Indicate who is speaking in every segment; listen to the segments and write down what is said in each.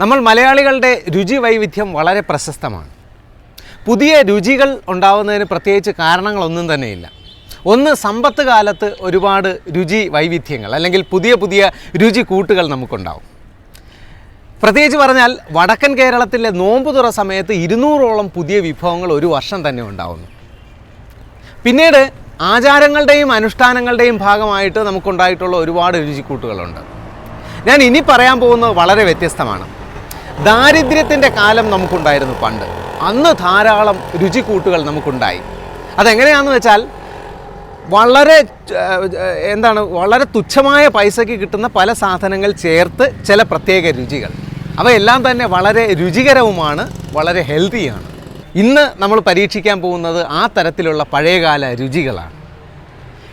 Speaker 1: നമ്മൾ മലയാളികളുടെ രുചി വൈവിധ്യം വളരെ പ്രശസ്തമാണ്. പുതിയ രുചികൾ ഉണ്ടാവുന്നതിന് പ്രത്യേകിച്ച് കാരണങ്ങളൊന്നും തന്നെയില്ല. ഒന്ന് സമ്പത്ത് കാലത്ത് ഒരുപാട് രുചി വൈവിധ്യങ്ങൾ അല്ലെങ്കിൽ പുതിയ പുതിയ രുചി കൂട്ടുകൾ നമുക്കുണ്ടാവും. പ്രത്യേകിച്ച് പറഞ്ഞാൽ വടക്കൻ കേരളത്തിലെ നോമ്പുതുറ സമയത്ത് ഇരുന്നൂറോളം പുതിയ വിഭവങ്ങൾ ഒരു വർഷം തന്നെ ഉണ്ടാവുന്നു. പിന്നീട് ആചാരങ്ങളുടെയും അനുഷ്ഠാനങ്ങളുടെയും ഭാഗമായിട്ട് നമുക്കുണ്ടായിട്ടുള്ള ഒരുപാട് രുചിക്കൂട്ടുകളുണ്ട്. ഞാൻ ഇനി പറയാൻ പോകുന്നത് വളരെ വ്യത്യസ്തമാണ്. ദാരിദ്ര്യത്തിന്റെ കാലം നമുക്കുണ്ടായിരുന്നു പണ്ട്. അന്ന് ധാരാളം രുചിക്കൂട്ടുകൾ നമുക്കുണ്ടായി. അതെങ്ങനെയാണെന്ന് വെച്ചാൽ വളരെ എന്താണ് വളരെ തുച്ഛമായ പൈസയ്ക്ക് കിട്ടുന്ന പല സാധനങ്ങൾ ചേർത്ത് ചില പ്രത്യേക രുചികൾ. അവയെല്ലാം തന്നെ വളരെ രുചികരവുമാണ് വളരെ ഹെൽത്തിയാണ്. ഇന്ന് നമ്മൾ പരീക്ഷിക്കാൻ പോകുന്നത് ആ തരത്തിലുള്ള പഴയകാല രുചികളാണ്.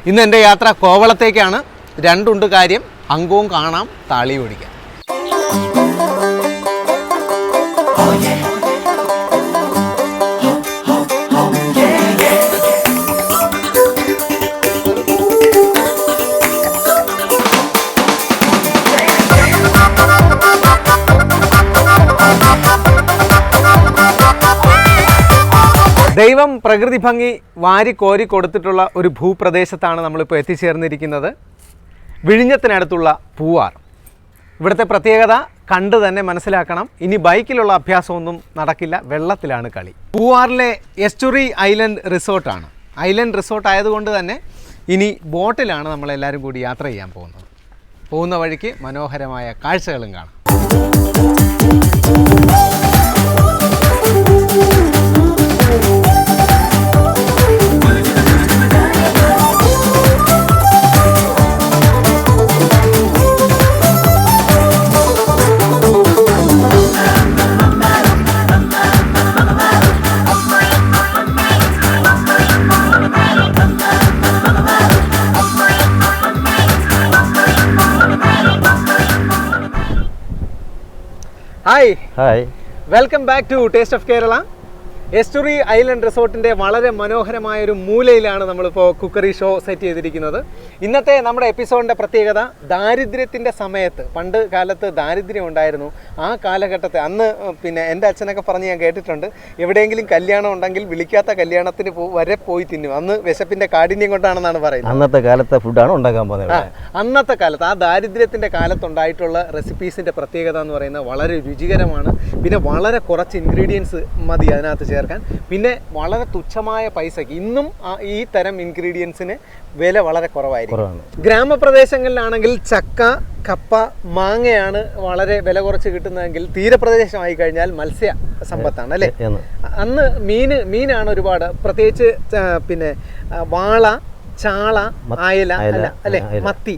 Speaker 1: ഇന്ന് എന്റെ യാത്ര കോവളത്തേക്കാണ്. രണ്ടുണ്ട് കാര്യം അങ്കവും കാണാം താളിയും ഓടിക്കാം ദൈവം പ്രകൃതി ഭംഗി വാരി കോരി കൊടുത്തിട്ടുള്ള ഒരു ഭൂപ്രദേശത്താണ് നമ്മളിപ്പോൾ എത്തിച്ചേർന്നിരിക്കുന്നത്. വിഴിഞ്ഞത്തിനടുത്തുള്ള പൂവാർ. ഇവിടുത്തെ പ്രത്യേകത കണ്ട് തന്നെ മനസ്സിലാക്കണം. ഇനി ബൈക്കിലുള്ള അഭ്യാസമൊന്നും നടക്കില്ല. വെള്ളത്തിലാണ് കളി. പൂവാറിലെ എസ്റ്റുറി ഐലൻഡ് റിസോർട്ടാണ്. ഐലൻഡ് റിസോർട്ട് ആയതുകൊണ്ട് തന്നെ ഇനി ബോട്ടിലാണ് നമ്മളെല്ലാവരും കൂടി യാത്ര ചെയ്യാൻ പോകുന്നത്. പോകുന്ന വഴിക്ക് മനോഹരമായ കാഴ്ചകളും കാണാം. Hi
Speaker 2: hi
Speaker 1: welcome back to taste of Kerala estuary island റിസോർട്ടിന്റെ വളരെ മനോഹരമായ ഒരു മൂലയിലാണ് നമ്മളിപ്പോൾ കുക്കറി ഷോ സെറ്റ് ചെയ്തിരിക്കുന്നത്. ഇന്നത്തെ നമ്മുടെ എപ്പിസോഡിന്റെ പ്രത്യേകത ദാരിദ്ര്യത്തിന്റെ സമയത്ത് പണ്ട് കാലത്ത് ദാരിദ്ര്യം ഉണ്ടായിരുന്നു. ആ കാലഘട്ടത്തെ അന്ന് പിന്നെ എന്റെ അച്ഛനൊക്കെ പറഞ്ഞ് ഞാൻ കേട്ടിട്ടുണ്ട്. എവിടെയെങ്കിലും കല്യാണം ഉണ്ടെങ്കിൽ വിളിക്കാത്ത കല്യാണത്തിന് വരെ പോയി തിന്നും. അന്ന് വിശപ്പിന്റെ കാഠിന്യം കൊണ്ടാണെന്നാണ് പറയുന്നത്.
Speaker 2: അന്നത്തെ കാലത്തെ ഫുഡാണ് ഉണ്ടാക്കാൻ പോകുന്നത്
Speaker 1: അന്നത്തെ കാലത്ത് ആ ദാരിദ്ര്യത്തിന്റെ കാലത്തുണ്ടായിട്ടുള്ള റെസിപ്പീസിന്റെ പ്രത്യേകത എന്ന് പറയുന്നത് വളരെ രുചികരമാണ്. പിന്നെ വളരെ കുറച്ച് ഇൻഗ്രീഡിയൻസ് മതി അതിനകത്ത് ചേർക്കാൻ. പിന്നെ വളരെ തുച്ഛമായ പൈസയ്ക്ക് ഇന്നും ഈ തരം ഇൻഗ്രീഡിയൻസിന് വില വളരെ കുറവായിരിക്കും.
Speaker 2: കുറവാണ്.
Speaker 1: ഗ്രാമപ്രദേശങ്ങളിലാണെങ്കിൽ ചക്ക കപ്പ മാങ്ങയാണ് വളരെ വില കുറച്ച് കിട്ടുന്നതെങ്കിൽ തീരപ്രദേശമായി കഴിഞ്ഞാൽ മത്സ്യ സമ്പത്താണ് അല്ലേ? അന്ന് മീന് മീനാണ് ഒരുപാട്. പ്രത്യേകിച്ച് പിന്നെ വാള ചാള അയല അല്ല അല്ലെ? മത്തി.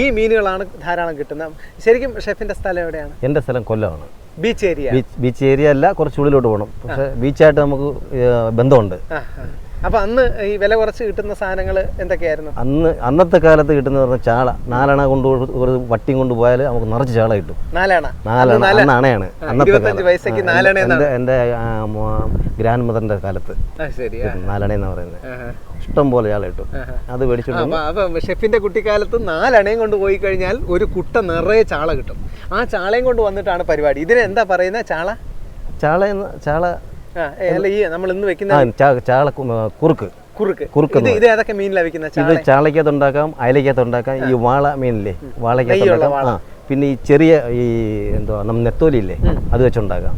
Speaker 1: ഈ മീനുകളാണ് ധാരാളം കിട്ടുന്നത്. ശരിക്കും ഷെഫിന്റെ സ്ഥലം എവിടെയാണ്?
Speaker 2: എന്റെ സ്ഥലം കൊല്ലമാണ്.
Speaker 1: Beach area.
Speaker 2: Beach beach area അല്ല കുറച്ച് ഉള്ളിലോട്ട് പോകണം. പക്ഷെ ബീച്ചായിട്ട് നമുക്ക് ബന്ധമുണ്ട്.
Speaker 1: അപ്പൊ അന്ന് ഈ വില കുറച്ച് കിട്ടുന്ന സാധനങ്ങൾ എന്തൊക്കെയായിരുന്നു?
Speaker 2: അന്ന് അന്നത്തെ കാലത്ത് കിട്ടുന്ന പറഞ്ഞ ചാള. നാലണ കൊണ്ട് ഒരു- വട്ടിയും കൊണ്ട് പോയാൽ നമുക്ക് നിറച്ച് ചാള കിട്ടും.
Speaker 1: നാലണ?
Speaker 2: നാലണ അണയാണ്. അന്നത്തെ എന്റെ ഗ്രാൻഡ് മദറിന്റെ കാലത്ത് നാലണ എന്ന് പറയുന്നത്. ഇഷ്ടം പോലെ ചാള കിട്ടും. അത് മേടിച്ചിട്ട്
Speaker 1: അപ്പൊ അപ്പൊ ഷെഫിന്റെ കുട്ടിക്കാലത്ത് നാലണയും കൊണ്ട് പോയി കഴിഞ്ഞാൽ ഒരു കുട്ട നിറയെ ചാള കിട്ടും. ആ ചാളയും കൊണ്ട് വന്നിട്ടാണ് പരിപാടി. ഇതിന് എന്താ പറയുന്ന ചാള?
Speaker 2: ചാള ചാള
Speaker 1: ഈ നമ്മൾ ഇന്ന് വെക്കുന്ന
Speaker 2: ചാള കുറുക്ക്.
Speaker 1: കുറുക്ക്.
Speaker 2: കുറുക്ക്
Speaker 1: ഇത് ഏതൊക്കെ
Speaker 2: ചാളയ്ക്കകത്ത് ഉണ്ടാക്കാം അയലയ്ക്കകത്ത് ഉണ്ടാക്കാം ഈ വാള മീനില്ലേ? വാളയ്ക്കകത്ത് ഉണ്ടാക്കാം പിന്നെ ഈ ചെറിയ ഈ എന്തോ നമ്മ നെത്തോലി ഇല്ലേ? അത് വെച്ചുണ്ടാക്കാം.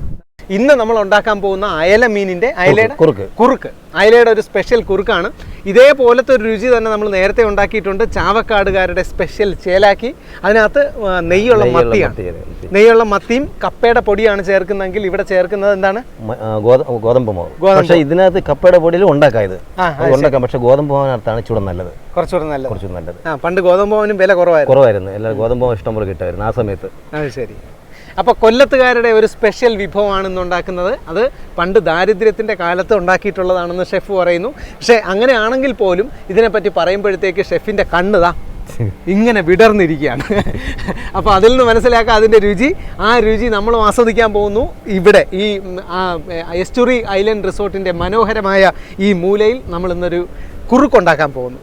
Speaker 1: ഇന്ന് നമ്മൾ ഉണ്ടാക്കാൻ പോകുന്ന അയല മീനിന്റെ അയലയുടെ
Speaker 2: കുറുക്ക്.
Speaker 1: കുറുക്ക്. അയലയുടെ ഒരു സ്പെഷ്യൽ കുറുക്കാണ്. ഇതേപോലത്തെ ഒരു രുചി തന്നെ നമ്മൾ നേരത്തെ ഉണ്ടാക്കിയിട്ടുണ്ട്. ചാവക്കാടുകാരുടെ സ്പെഷ്യൽ ചേലാക്കി. അതിനകത്ത് നെയ്യുള്ള മത്തിയാണ്. നെയ്യുള്ള മത്തിയും കപ്പയുടെ പൊടിയാണ് ചേർക്കുന്നതെങ്കിൽ ഇവിടെ ചേർക്കുന്നത് എന്താണ്?
Speaker 2: ഗോതമ്പ് മാവ്. പക്ഷേ ഇതിനകത്ത് കപ്പയുടെ പൊടിയിൽ ഉണ്ടാക്കായത്. ഉണ്ടാക്കാം. പക്ഷേ ഗോതമ്പ് മാവിനകത്താണ് ചൂടെ നല്ലത്.
Speaker 1: കുറച്ചുകൂടെ നല്ലത്.
Speaker 2: കുറച്ചുകൂടെ നല്ലത്.
Speaker 1: പണ്ട് ഗോതമ്പ് മാവിനും വില കുറവായിരുന്നു.
Speaker 2: കുറവായിരുന്നു. എല്ലാ ഗോതമ്പ് മാവ് ഇഷ്ടം പോലെ കിട്ടുമായിരുന്നു ആ സമയത്ത്.
Speaker 1: അത് ശരി. അപ്പോൾ കൊല്ലത്തുകാരുടെ ഒരു സ്പെഷ്യൽ വിഭവമാണ് ഉണ്ടാക്കുന്നത് അത് പണ്ട് ദാരിദ്ര്യത്തിന്റെ കാലത്ത് ഉണ്ടാക്കിയിട്ടുള്ളതാണെന്ന് ഷെഫ് പറയുന്നു. പക്ഷേ അങ്ങനെയാണെങ്കിൽ പോലും ഇതിനെപ്പറ്റി പറയുമ്പോഴത്തേക്ക് ഷെഫിന്റെ കണ്ണുതാ ഇങ്ങനെ വിടർന്നിരിക്കുകയാണ്. അപ്പോൾ അതിൽ നിന്ന് മനസ്സിലാക്കുക അതിന്റെ രുചി. ആ രുചി നമ്മൾ ആസ്വദിക്കാൻ പോകുന്നു. ഇവിടെ ഈ എസ്റ്റുറി ഐലൻഡ് റിസോർട്ടിന്റെ മനോഹരമായ ഈ മൂലയിൽ നമ്മൾ ഇന്നൊരു കുറുക്കുണ്ടാക്കാൻ പോകുന്നു.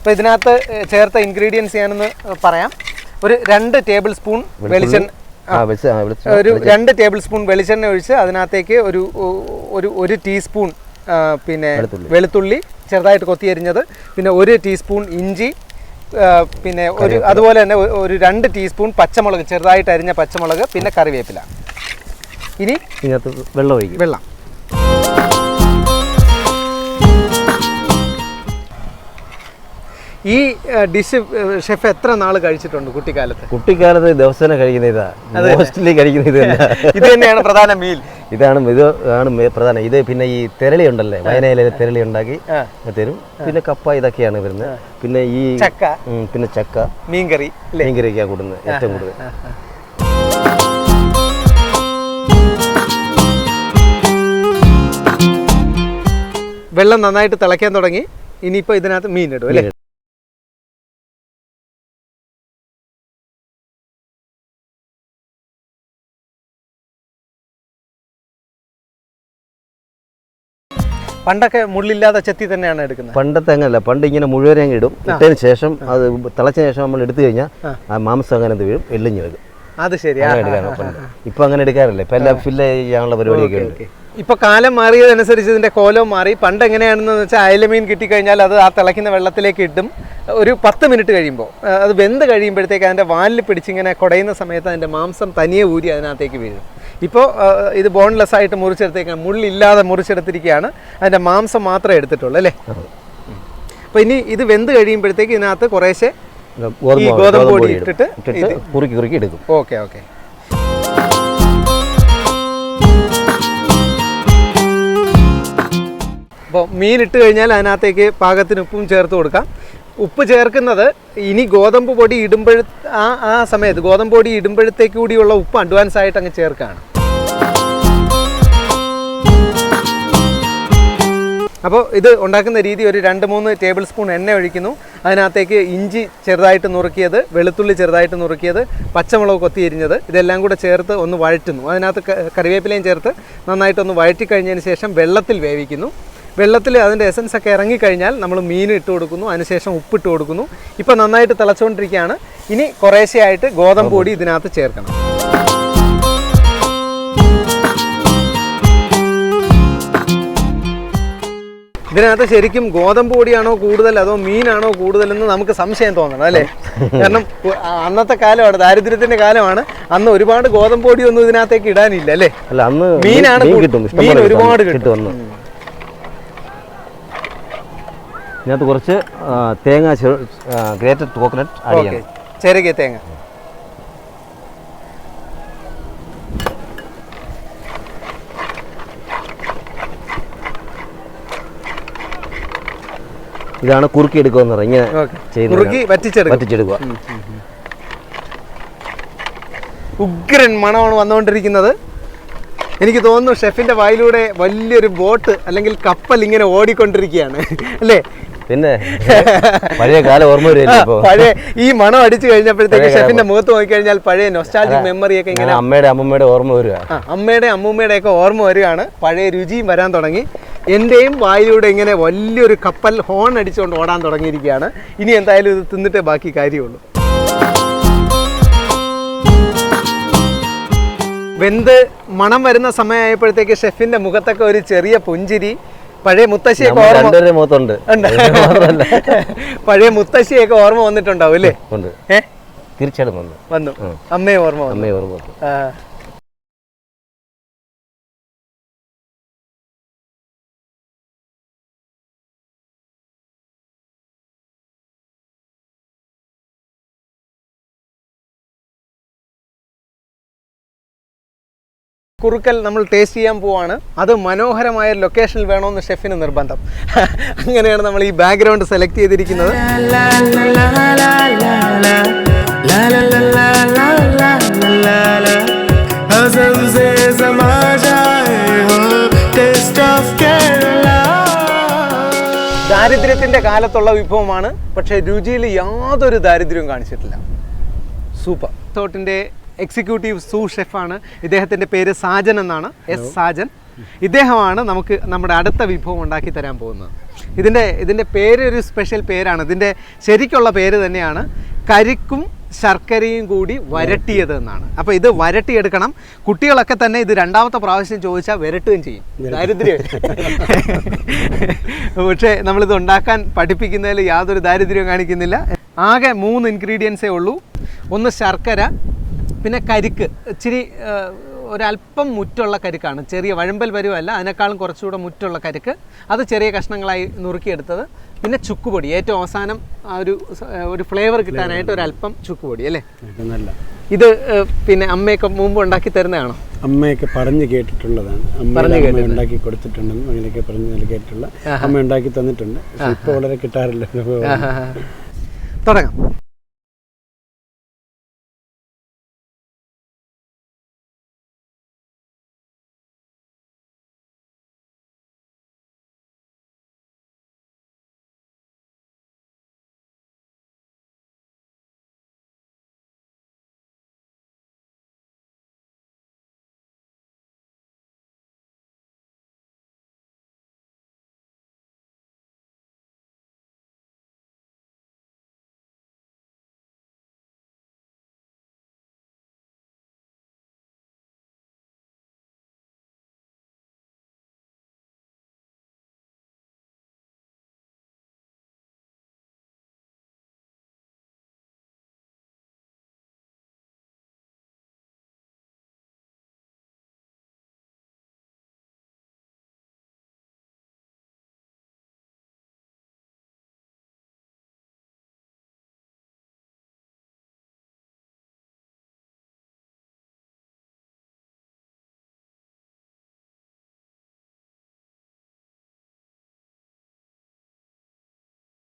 Speaker 1: അപ്പോൾ ഇതിനകത്ത് ചേർത്ത ഇൻഗ്രീഡിയൻസ് ഞാനൊന്ന് പറയാം. ഒരു രണ്ട് ടേബിൾ സ്പൂൺ വെളിച്ചെണ്ണ? ഒരു രണ്ട് ടേബിൾ സ്പൂൺ വെളിച്ചെണ്ണ ഒഴിച്ച് അതിനകത്തേക്ക് ഒരു ഒരു ഒരു ടീസ്പൂൺ പിന്നെ
Speaker 2: വെളുത്തുള്ളി.
Speaker 1: ചെറുതായിട്ട് കൊത്തിയരിഞ്ഞത് പിന്നെ ഒരു ടീസ്പൂൺ ഇഞ്ചി പിന്നെ ഒരു അതുപോലെ തന്നെ ഒരു രണ്ട് ടീസ്പൂൺ പച്ചമുളക് ചെറുതായിട്ട് അരിഞ്ഞ പച്ചമുളക് പിന്നെ കറിവേപ്പില. ഇനി
Speaker 2: വെള്ളം ഒഴിക്കും.
Speaker 1: വെള്ളം. ഈ ഡിഷ് ഷെഫ് എത്ര നാൾ കഴിച്ചിട്ടുണ്ട് കുട്ടിക്കാലത്ത്?
Speaker 2: കുട്ടിക്കാലത്ത് ദിവസേന കഴിക്കുന്ന ഇതാ. മോസ്റ്റ്ലി കഴിക്കുന്ന ഇത്
Speaker 1: ഇത് തന്നെയാണ് പ്രധാന മീൽ.
Speaker 2: ഇതാണ് ഇത് ആണ് പ്രധാന. ഇത് പിന്നെ ഈ തെരളി ഉണ്ടല്ലേ? വയനയിലെ തെരളി ഉണ്ടാക്കി. തരും. പിന്നെ കപ്പ ഇതൊക്കെയാണ് വരുന്നത്. പിന്നെ ഈ
Speaker 1: ചക്ക.
Speaker 2: പിന്നെ ചക്ക.
Speaker 1: മീൻകറി
Speaker 2: മീൻകറിയൊക്കെയാണ് കൂടുന്നത് ഏറ്റവും കൂടുതൽ.
Speaker 1: വെള്ളം നന്നായിട്ട് തിളയ്ക്കാൻ തുടങ്ങി. ഇനിയിപ്പോൾ ഇതിനകത്ത് മീൻ ഇടും അല്ലേ? പണ്ടൊക്കെ മുള്ളില്ലാതെ ചെത്തി തന്നെയാണ് എടുക്കുന്നത്.
Speaker 2: പണ്ടത്തെ അങ്ങനല്ല. പണ്ട് ഇങ്ങനെ മുഴുവൻ അങ്ങ് ഇടും. ഇട്ടതിന് ശേഷം അത് തിളച്ചതിന് ശേഷം നമ്മൾ എടുത്തു കഴിഞ്ഞാൽ ആ. മാംസം അങ്ങനെ എന്ത് വീഴും എള്ളിഞ്ഞ് വരും
Speaker 1: അത് ശരി. ആ,
Speaker 2: അങ്ങനെ ഇപ്പൊ അങ്ങനെ എടുക്കാറില്ല. ഇപ്പൊ എല്ലാം ഫില്ല് ചെയ്യാനുള്ള പരിപാടിയൊക്കെ ഉണ്ട്.
Speaker 1: ഇപ്പൊ കാലം മാറിയതനുസരിച്ച് ഇതിന്റെ കോലം മാറി. പണ്ട് എങ്ങനെയാണെന്ന് വെച്ചാൽ അയലമീൻ കിട്ടിക്കഴിഞ്ഞാൽ അത് ആ തിളയ്ക്കുന്ന വെള്ളത്തിലേക്ക് ഇട്ടും. ഒരു പത്ത് മിനിറ്റ് കഴിയുമ്പോൾ അത് വെന്ത് കഴിയുമ്പോഴത്തേക്ക് അതിന്റെ വാലിൽ പിടിച്ചിങ്ങനെ കുടയുന്ന സമയത്ത് അതിന്റെ മാംസം തനിയെ ഊരി അതിനകത്തേക്ക് വീഴും. ഇപ്പോൾ ഇത് ബോൺലെസ് ആയിട്ട് മുറിച്ചെടുത്തേക്കാണ് മുള്ളില്ലാതെ മുറിച്ചെടുത്തിരിക്കുകയാണ് അതിന്റെ മാംസം മാത്രമേ എടുത്തിട്ടുള്ളൂ അല്ലേ? അപ്പോൾ ഇനി ഇത് വെന്ത് കഴിയുമ്പോഴത്തേക്ക് ഇതിനകത്ത് കുറേശ്ശെ
Speaker 2: ഗോതമ്പ്
Speaker 1: ഈ ഗോതമ്പ്
Speaker 2: ഗോതമ്പ്
Speaker 1: പൊടി ഇട്ടിട്ട്
Speaker 2: ഇട്ടിട്ട് കുറുക്കി കുറുക്കി എടുക്കും.
Speaker 1: Okay okay. അപ്പോൾ മീൻ ഇട്ട് കഴിഞ്ഞാൽ അതിനകത്തേക്ക് പാകത്തിന് ഉപ്പും ചേർത്ത് കൊടുക്കാം. ഉപ്പ് ചേർക്കുന്നത് ഇനി ഗോതമ്പ് പൊടി ഇടുമ്പോഴ ആ ആ സമയത്ത് ഗോതമ്പ് പൊടി ഇടുമ്പോഴത്തേക്ക് കൂടിയുള്ള ഉപ്പ് അഡ്വാൻസ് ആയിട്ട് അങ്ങ് ചേർക്കുകയാണ് അപ്പോൾ ഇത് ഉണ്ടാക്കുന്ന രീതി ഒരു രണ്ട് മൂന്ന് ടേബിൾ സ്പൂൺ എണ്ണ ഒഴിക്കുന്നു. അതിനകത്തേക്ക് ഇഞ്ചി ചെറുതായിട്ട് നുറുക്കിയത് വെളുത്തുള്ളി ചെറുതായിട്ട് നുറുക്കിയത് പച്ചമുളക് കൊത്തിയിരിഞ്ഞത് ഇതെല്ലാം കൂടെ ചേർത്ത് ഒന്ന് വഴറ്റുന്നു. അതിനകത്ത് കറിവേപ്പിലയും ചേർത്ത് നന്നായിട്ടൊന്ന് വഴറ്റി കഴിഞ്ഞതിന് ശേഷം വെള്ളത്തിൽ വേവിക്കുന്നു. വെള്ളത്തിൽ അതിന്റെ എസൻസ് ഒക്കെ ഇറങ്ങിക്കഴിഞ്ഞാൽ നമ്മൾ മീൻ ഇട്ട് കൊടുക്കുന്നു അതിനുശേഷം ഉപ്പിട്ട് കൊടുക്കുന്നു. ഇപ്പോൾ നന്നായിട്ട് തിളച്ചുകൊണ്ടിരിക്കുകയാണ്. ഇനി കുറേശ്ശെയായിട്ട് ഗോതമ്പ് പൊടി ഇതിനകത്ത് ചേർക്കണം. ഇതിനകത്ത് ശരിക്കും ഗോതമ്പ് പൊടിയാണോ കൂടുതൽ അതോ മീനാണോ കൂടുതലെന്ന് നമുക്ക് സംശയം തോന്നണം അല്ലേ? കാരണം അന്നത്തെ കാലമാണ് ദാരിദ്ര്യത്തിന്റെ കാലമാണ്. അന്ന് ഒരുപാട് ഗോതമ്പ് പൊടി ഒന്നും ഇതിനകത്തേക്ക് ഇടാനില്ല അല്ലേ?
Speaker 2: അല്ല അന്ന്
Speaker 1: മീനാണ്
Speaker 2: മീൻ
Speaker 1: ഒരുപാട്
Speaker 2: കിട്ടും. ഇതിനകത്ത് കുറച്ച് തേങ്ങ ഗ്രേറ്റഡ് കോക്കനട്ട്
Speaker 1: ചെറുകിയ തേങ്ങ.
Speaker 2: ഇതാണ് കുറുക്കി എടുക്കുക എന്ന് പറയുന്നത് ഇങ്ങനെ ചെയ്യുന്നത്.
Speaker 1: കുറുക്കി വറ്റിച്ചെടുക്കും.
Speaker 2: വറ്റിച്ചെടുക്കുക.
Speaker 1: ഉഗ്രൻ മണമാണ് വന്നുകൊണ്ടിരിക്കുന്നത്. എനിക്ക് തോന്നുന്നു ഷെഫിന്റെ വായിലൂടെ വലിയൊരു ബോട്ട് അല്ലെങ്കിൽ കപ്പൽ ഇങ്ങനെ ഓടിക്കൊണ്ടിരിക്കുകയാണ്. അല്ലേ?
Speaker 2: പിന്നെ പഴയ കാലം ഓർമ്മ
Speaker 1: പഴയ ഈ മണം അടിച്ചു കഴിഞ്ഞപ്പോഴത്തേക്ക് ഷെഫിന്റെ മുഖത്ത് നോക്കിക്കഴിഞ്ഞാൽ പഴയ നൊസ്റ്റാൾജിക് മെമ്മറിയൊക്കെ ഇങ്ങനെ
Speaker 2: അങ്ങനെ അമ്മയുടെ അമ്മൂമ്മയുടെ ഓർമ്മ വരിക.
Speaker 1: അമ്മയുടെ അമ്മൂമ്മയുടെ ഒക്കെ ഓർമ്മ വരികയാണ്. പഴയ രുചിയും വരാൻ തുടങ്ങി. എന്റെയും വായിലൂടെ ഇങ്ങനെ വലിയൊരു കപ്പൽ ഹോൺ അടിച്ചുകൊണ്ട് ഓടാൻ തുടങ്ങിയിരിക്കുകയാണ്. ഇനി എന്തായാലും ഇത് തിന്നിട്ടേ ബാക്കി കാര്യമുള്ളൂ. വെന്ത് മണം വരുന്ന സമയമായപ്പോഴത്തേക്ക് ഷെഫിന്റെ മുഖത്തൊക്കെ ഒരു ചെറിയ പുഞ്ചിരി പഴയ മുത്തശ്ശിയൊക്കെ ഓർമ്മ. പഴയ മുത്തശ്ശിയൊക്കെ ഓർമ്മ വന്നിട്ടുണ്ടാവും അല്ലേ?
Speaker 2: തീർച്ചയായിട്ടും വന്നു.
Speaker 1: വന്നു. അമ്മയെ ഓർമ്മ വന്നു.
Speaker 2: അമ്മയെ ഓർമ്മ
Speaker 1: കുറുക്കൽ നമ്മൾ ടേസ്റ്റ് ചെയ്യാൻ പോവാണ്. അത് മനോഹരമായ ലൊക്കേഷനിൽ വേണമെന്ന് ഷെഫിന് നിർബന്ധം. അങ്ങനെയാണ് നമ്മൾ ഈ ബാക്ക്ഗ്രൗണ്ട് സെലക്ട് ചെയ്തിരിക്കുന്നത്. ദാരിദ്ര്യത്തിന്റെ കാലത്തുള്ള വിഭവമാണ്. പക്ഷേ രുചിയിൽ യാതൊരു ദാരിദ്ര്യവും കാണിച്ചിട്ടില്ല. സൂപ്പർ. തോട്ടിന്റെ എക്സിക്യൂട്ടീവ് സൂ ഷെഫാണ്. ഇദ്ദേഹത്തിന്റെ പേര് സാജൻ എന്നാണ്. എസ് സാജൻ. ഇദ്ദേഹമാണ് നമുക്ക് നമ്മുടെ അടുത്ത വിഭവം ഉണ്ടാക്കി തരാൻ പോകുന്നത്. ഇതിന്റെ ഇതിന്റെ പേര് ഒരു സ്പെഷ്യൽ പേരാണ്. ഇതിന്റെ ശരിക്കുള്ള പേര് തന്നെയാണ് കരിക്കും ശർക്കരയും കൂടി വരട്ടിയത് എന്നാണ്. അപ്പോൾ ഇത് വരട്ടിയെടുക്കണം. കുട്ടികളൊക്കെ തന്നെ ഇത് രണ്ടാമത്തെ പ്രാവശ്യം ചോദിച്ചാൽ വരട്ടുകയും ചെയ്യും. ദാരിദ്ര്യം. പക്ഷേ നമ്മളിത് ഉണ്ടാക്കാൻ പഠിപ്പിക്കുന്നതിൽ യാതൊരു ദാരിദ്ര്യവും കാണിക്കുന്നില്ല. ആകെ മൂന്ന് ഇൻഗ്രീഡിയൻസേ ഉള്ളൂ. ഒന്ന് ശർക്കര പിന്നെ കരിക്ക്. ഇച്ചിരി ഒരല്പം മുറ്റുള്ള കരിക്കാണ്. ചെറിയ വഴമ്പൽ വരുമല്ല അതിനേക്കാളും കുറച്ചുകൂടെ മുറ്റുള്ള കരിക്ക്. അത് ചെറിയ കഷ്ണങ്ങളായി നുറുക്കിയെടുത്തത്. പിന്നെ ചുക്കുപൊടി. ഏറ്റവും അവസാനം ആ ഒരു ഒരു ഫ്ലേവർ കിട്ടാനായിട്ട് ഒരല്പം ചുക്കുപൊടി അല്ലേ?
Speaker 3: നല്ല.
Speaker 1: ഇത് പിന്നെ അമ്മയൊക്കെ മുമ്പ് ഉണ്ടാക്കി തരുന്നതാണോ?
Speaker 3: അമ്മയൊക്കെ പറഞ്ഞു കേട്ടിട്ടുള്ളതാണ്. അമ്മ ഉണ്ടാക്കി കൊടുത്തിട്ടുണ്ടെന്നും അങ്ങനെയൊക്കെ പറഞ്ഞു കേട്ടിട്ടുള്ള അമ്മ ഉണ്ടാക്കി തന്നിട്ടുണ്ട്. ഇപ്പോൾ വളരെ കിട്ടാറില്ല
Speaker 1: തുടങ്ങാം.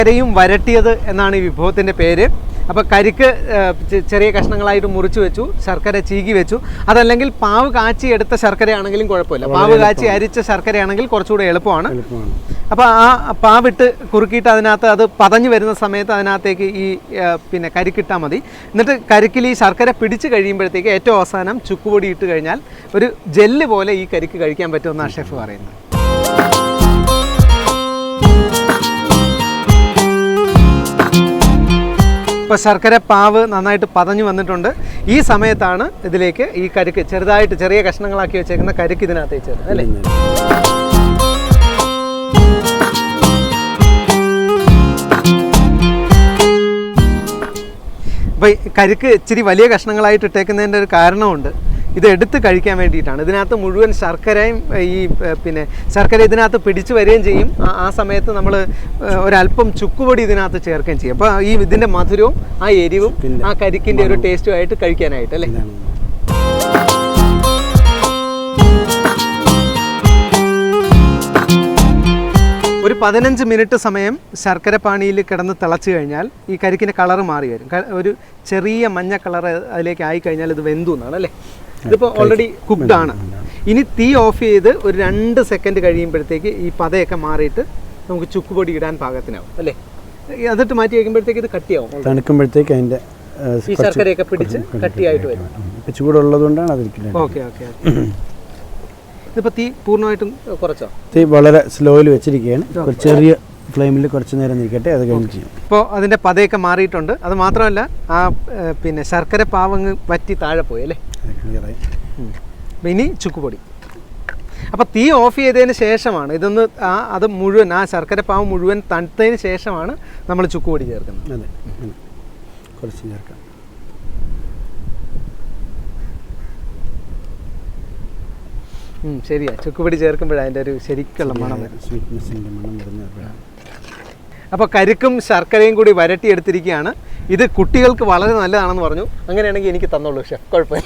Speaker 1: ശർക്കരയും വരട്ടിയത് എന്നാണ് ഈ വിഭവത്തിന്റെ പേര്. അപ്പോൾ കരിക്ക് ചെറിയ കഷ്ണങ്ങളായിട്ട് മുറിച്ചു വെച്ചു ശർക്കര ചീകി വെച്ചു. അതല്ലെങ്കിൽ പാവ് കാച്ചി എടുത്ത ശർക്കരയാണെങ്കിലും കുഴപ്പമില്ല. പാവ് കാച്ചി അരിച്ച ശർക്കരയാണെങ്കിൽ കുറച്ചുകൂടെ എളുപ്പമാണ്.
Speaker 3: എളുപ്പമാണ്.
Speaker 1: അപ്പോൾ ആ പാവിട്ട് കുറുക്കിയിട്ട് അതിനകത്ത് അത് പതഞ്ഞു വരുന്ന സമയത്ത് അതിനകത്തേക്ക് ഈ പിന്നെ കരിക്കിട്ടാൽ മതി. എന്നിട്ട് കരിക്കിൽ ഈ ശർക്കര പിടിച്ച് കഴിയുമ്പോഴത്തേക്ക് ഏറ്റവും അവസാനം ചുക്കുപൊടി ഇട്ട് കഴിഞ്ഞാൽ ഒരു ജെല്ല് പോലെ ഈ കരിക്ക് കഴിക്കാൻ പറ്റുമെന്നാണ് ഷെഫ് പറയുന്നത്. ഇപ്പോൾ ശർക്കര പാവ് നന്നായിട്ട് പതഞ്ഞു വന്നിട്ടുണ്ട്. ഈ സമയത്താണ് ഇതിലേക്ക് ഈ കരിക്ക് ചെറുതായിട്ട് ചെറിയ കഷ്ണങ്ങളാക്കി വെച്ചേക്കുന്ന കരിക്ക് ഇതിനകത്ത് ചേർത്ത് അല്ലേ? അപ്പോൾ കരുക്ക് ഇച്ചിരി വലിയ കഷ്ണങ്ങളായിട്ട് ഇട്ടേക്കുന്നതിന്റെ ഒരു കാരണമുണ്ട്. ഇത് എടുത്ത് കഴിക്കാൻ വേണ്ടിയിട്ടാണ്. ഇതിനകത്ത് മുഴുവൻ ശർക്കരയും ഈ പിന്നെ ശർക്കര ഇതിനകത്ത് പിടിച്ചു വരികയും ചെയ്യും. ആ- സമയത്ത് നമ്മൾ ഒരല്പം ചുക്കുപൊടി ഇതിനകത്ത് ചേർക്കുകയും ചെയ്യും. അപ്പോൾ ഈ ഇതിന്റെ മധുരവും ആ എരിവും ആ കരിക്കിന്റെ ഒരു ടേസ്റ്റും ആയിട്ട് കഴിക്കാനായിട്ട് അല്ലേ? ഒരു പതിനഞ്ച് മിനിറ്റ് സമയം ശർക്കര പാണിയിൽ കിടന്ന് തിളച്ച് കഴിഞ്ഞാൽ ഈ കരിക്കിന്റെ കളറ് മാറി വരും ഒരു ചെറിയ മഞ്ഞ കളർ അതിലേക്ക് ആയി കഴിഞ്ഞാൽ ഇത് വെന്തു എന്നാണ് അല്ലേ? ഇതിപ്പോൾ ഓൾറെഡി കുക്ക്ഡ് ആണ്. ഇനി തീ ഓഫ് ചെയ്ത് ഒരു രണ്ട് സെക്കൻഡ് കഴിയുമ്പോഴത്തേക്ക് ഈ പതയൊക്കെ മാറിയിട്ട് നമുക്ക് ചുക്കുപൊടി ഇടാൻ പാകത്തിനാവും അല്ലേ? അതിട്ട് മാറ്റി വയ്ക്കുമ്പോഴത്തേക്ക് ഇത് കട്ടിയാവും.
Speaker 3: തണുക്കുമ്പോഴത്തേക്ക് അതിന്റെ
Speaker 1: ഈ ശർക്കരയൊക്കെ പിടിച്ച് കട്ടിയായിട്ട് വരും.
Speaker 3: ചൂടുള്ളതുകൊണ്ടാണ് ചൂടുള്ളത് കൊണ്ടാണ് അതിരിക്കുന്നത്
Speaker 1: ഓക്കെ ഓക്കെ. ഇതിപ്പോൾ തീ പൂർണമായിട്ടും കുറച്ചോ?
Speaker 3: തീ വളരെ സ്ലോയിൽ വെച്ചിരിക്കുകയാണ്. ഒരു ചെറിയ ഫ്ലെയിമിൽ കുറച്ച് നേരം നിൽക്കട്ടെ അത് കഴിഞ്ഞ് ചെയ്യും.
Speaker 1: ഇപ്പോൾ അതിന്റെ പതയൊക്കെ മാറിയിട്ടുണ്ട്. അത് മാത്രമല്ല ആ പിന്നെ ശർക്കര പാവങ്ങ് വറ്റി താഴെ പോയി അല്ലേ?
Speaker 3: ക്ലിയറായി
Speaker 1: ഇനി ചുക്കുപൊടി. അപ്പോൾ തീ ഓഫ് ചെയ്തതിന് ശേഷമാണ് ഇതൊന്ന് ആ അത് മുഴുവൻ ആ ശർക്കര പാവ് മുഴുവൻ തണുത്തതിന് ശേഷമാണ് നമ്മൾ ചുക്കുപൊടി ചേർക്കുന്നത്.
Speaker 3: അതെ കുറച്ച് ചേർക്കാം.
Speaker 1: ശരിയാ. ചുക്കുപൊടി ചേർക്കുമ്പോഴാണ് അതിന്റെ ഒരു ശരിക്കുള്ള മണം വരും
Speaker 3: സ്വീറ്റ്നെസ്സിന്റെ മണം വരുന്നത്.
Speaker 1: അപ്പോൾ കരുക്കും ശർക്കരയും കൂടി വരട്ടിയെടുത്തിരിക്കുകയാണ്. ഇത് കുട്ടികൾക്ക് വളരെ നല്ലതാണെന്ന് പറഞ്ഞു. അങ്ങനെയാണെങ്കിൽ എനിക്ക് തന്നോളൂ ഷെഫ്. കുഴപ്പമില്ല.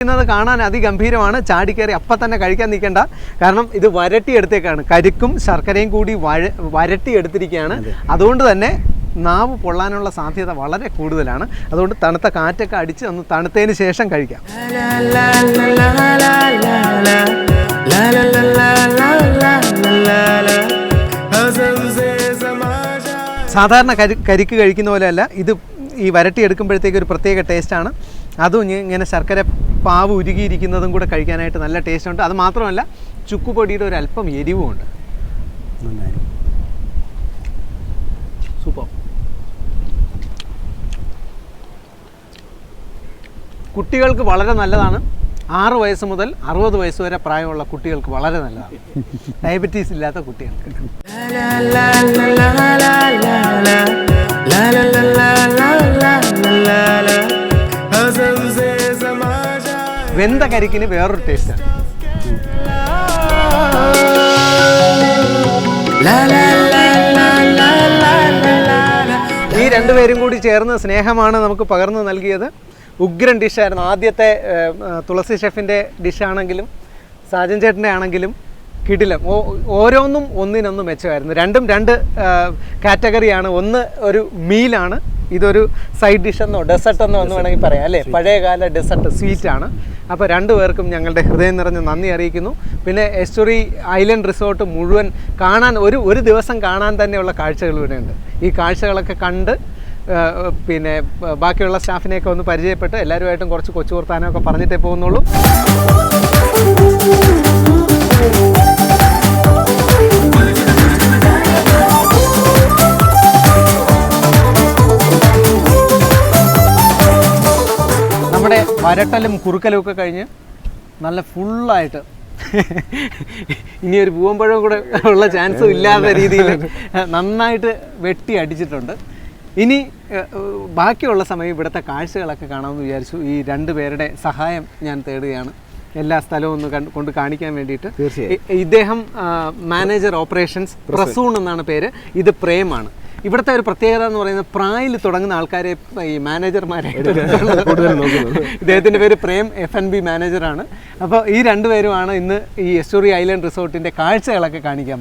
Speaker 1: ത് കാണാൻ അതിഗംഭീരമാണ്. ചാടിക്കേറി അപ്പം തന്നെ കഴിക്കാൻ നിൽക്കേണ്ട. കാരണം ഇത് വരട്ടിയെടുത്തേക്കാണ്. കരുക്കും ശർക്കരയും കൂടി വഴ വരട്ടിയെടുത്തിരിക്കുകയാണ്. അതുകൊണ്ട് തന്നെ നാവ് പൊള്ളാനുള്ള സാധ്യത വളരെ കൂടുതലാണ്. അതുകൊണ്ട് തണുത്ത കാറ്റൊക്കെ അടിച്ച് ഒന്ന് തണുത്തതിന് ശേഷം കഴിക്കാം. സാധാരണ കരി കരിക്ക് കഴിക്കുന്ന പോലെയല്ല. ഇത് ഈ വരട്ടി എടുക്കുമ്പോഴത്തേക്ക് ഒരു പ്രത്യേക ടേസ്റ്റാണ്. അതും ഇങ്ങനെ ശർക്കര പാവ് ഉരുകിയിരിക്കുന്നതും കൂടെ കഴിക്കാനായിട്ട് നല്ല ടേസ്റ്റ് ഉണ്ട് അത് മാത്രമല്ല ചുക്കുപൊടിയുടെ ഒരു അല്പം
Speaker 3: എരിവുമുണ്ട്.
Speaker 1: നന്നായി. കുട്ടികൾക്ക് വളരെ നല്ലതാണ്. ആറ് വയസ്സ് മുതൽ അറുപത് വയസ്സ് വരെ പ്രായമുള്ള കുട്ടികൾക്ക് വളരെ നല്ലതാണ്. ഡയബറ്റീസ് ഇല്ലാത്ത കുട്ടികൾക്ക്. വെന്ത കരിക്കിന് വേറൊരു ടേസ്റ്റാണ് ഈ രണ്ടുപേരും കൂടി ചേർന്ന് സ്നേഹമാണ് നമുക്ക് പകർന്നു നൽകിയത്. ഉഗ്രൻ ഡിഷായിരുന്നു ആദ്യത്തെ തുളസി ഷെഫിന്റെ ഡിഷാണെങ്കിലും സാജൻ ചേട്ടന്റെ ആണെങ്കിലും കിടിലം. ഓ- ഓരോന്നും ഒന്നിനൊന്നും മെച്ചമായിരുന്നു. രണ്ടും രണ്ട് കാറ്റഗറിയാണ്. ഒന്ന് ഒരു മീലാണ് ഇതൊരു സൈഡ് ഡിഷ് എന്നോ ഡെസർട്ട് എന്നോ എന്ന് വേണമെങ്കിൽ പറയാം. അല്ലേ? പഴയകാല ഡെസർട്ട് സ്വീറ്റാണ്. ആണ് അപ്പോൾ രണ്ടു പേർക്കും ഞങ്ങളുടെ ഹൃദയം നിറഞ്ഞ നന്ദി അറിയിക്കുന്നു. പിന്നെ എസ്റ്റുറി ഐലൻഡ് റിസോർട്ട് മുഴുവൻ കാണാൻ ഒരു ഒരു ദിവസം കാണാൻ തന്നെയുള്ള കാഴ്ചകൾ ഇവിടെയുണ്ട്. ഈ കാഴ്ചകളൊക്കെ കണ്ട് പിന്നെ ബാക്കിയുള്ള സ്റ്റാഫിനെയൊക്കെ ഒന്ന് പരിചയപ്പെട്ട് എല്ലാവരുമായിട്ടും കുറച്ച് കൊച്ചു വർത്താനമൊക്കെ പറഞ്ഞിട്ടേ പോകുന്നുള്ളൂ. നമ്മുടെ വരട്ടലും കുറുക്കലും ഒക്കെ കഴിഞ്ഞ് നല്ല ഫുള്ളായിട്ട് ഇനി ഒരു പൂവമ്പഴം കൂടെ ഉള്ള ചാൻസും ഇല്ലാത്ത രീതിയിൽ നന്നായിട്ട് വെട്ടി അടിച്ചിട്ടുണ്ട്. ഇനി ബാക്കിയുള്ള സമയം ഇവിടുത്തെ കാഴ്ചകളൊക്കെ കാണാമെന്ന് വിചാരിച്ചു. ഈ രണ്ട് പേരുടെ സഹായം ഞാൻ തേടുകയാണ്. എല്ലാ സ്ഥലവും ഒന്ന് കണ്ട് കൊണ്ട് കാണിക്കാൻ വേണ്ടിയിട്ട്.
Speaker 2: തീർച്ചയായും.
Speaker 1: ഇദ്ദേഹം മാനേജർ ഓപ്പറേഷൻസ് പ്രസൂൺ എന്നാണ് പേര്. ഇത് പ്രേമാണ്. ഇവിടുത്തെ ഒരു പ്രത്യേകത എന്ന് പറയുന്നത് പ്രായിൽ തുടങ്ങുന്ന ആൾക്കാരെ ഈ മാനേജർമാരെ ഇദ്ദേഹത്തിന്റെ പേര് പ്രേം എഫ് എൻ ബി മാനേജറാണ്. അപ്പോൾ ഈ രണ്ടുപേരുമാണ് ഇന്ന് ഈ എസ്റ്റോറി ഐലൻഡ് റിസോർട്ടിന്റെ കാഴ്ചകളൊക്കെ കാണിക്കാൻ